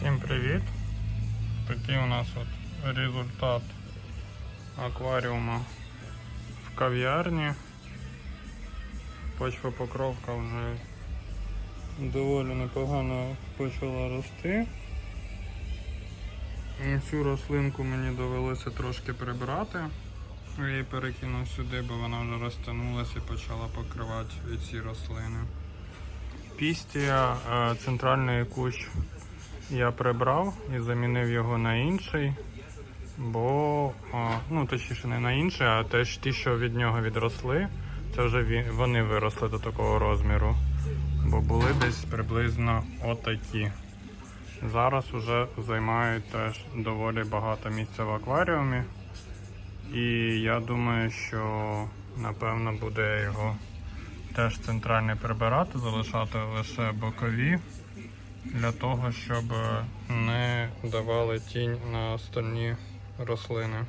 Всім привіт! Такий у нас от результат акваріума в кав'ярні. Почвопокровка вже доволі непогано почала рости. І цю рослинку мені довелося трошки прибрати. Я її перекинув сюди, бо вона вже розтягнулася і почала покривати ці рослини. Пістія, е, центральний кущ я прибрав і замінив його на інший, бо, ну точніше не на інший, а теж ті, що від нього відросли, це вже вони виросли до такого розміру. Бо були десь приблизно отакі. Зараз вже займають теж доволі багато місця в акваріумі. І я думаю, що напевно буде його теж центральний прибирати, залишати лише бокові для того, щоб не давали тінь на остальні рослини.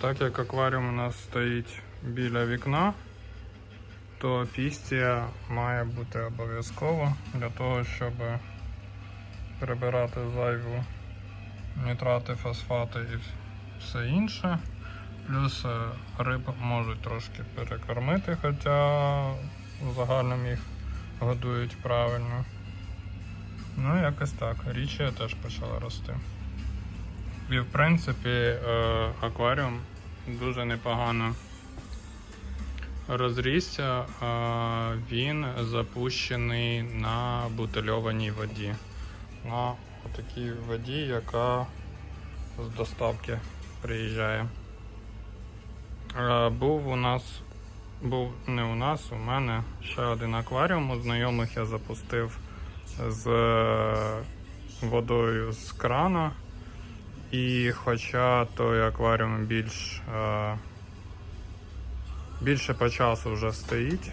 Так як акваріум у нас стоїть біля вікна, то пістія має бути обов'язково для того, щоб прибирати зайву нітрати, фосфати і все інше. Плюс е, риб можуть трошки перекормити, хоча в їх годують правильно. Ну, якось так. Річія теж почала рости. І в принципі е, акваріум дуже непогано розрісся. Він запущений на бутильованій воді. На такій воді, яка з доставки приїжджає. Е, Був у нас, був не у нас, у мене ще один акваріум. У знайомих я запустив з е, водою з крана. І хоча той акваріум більш, е, більше по часу вже стоїть,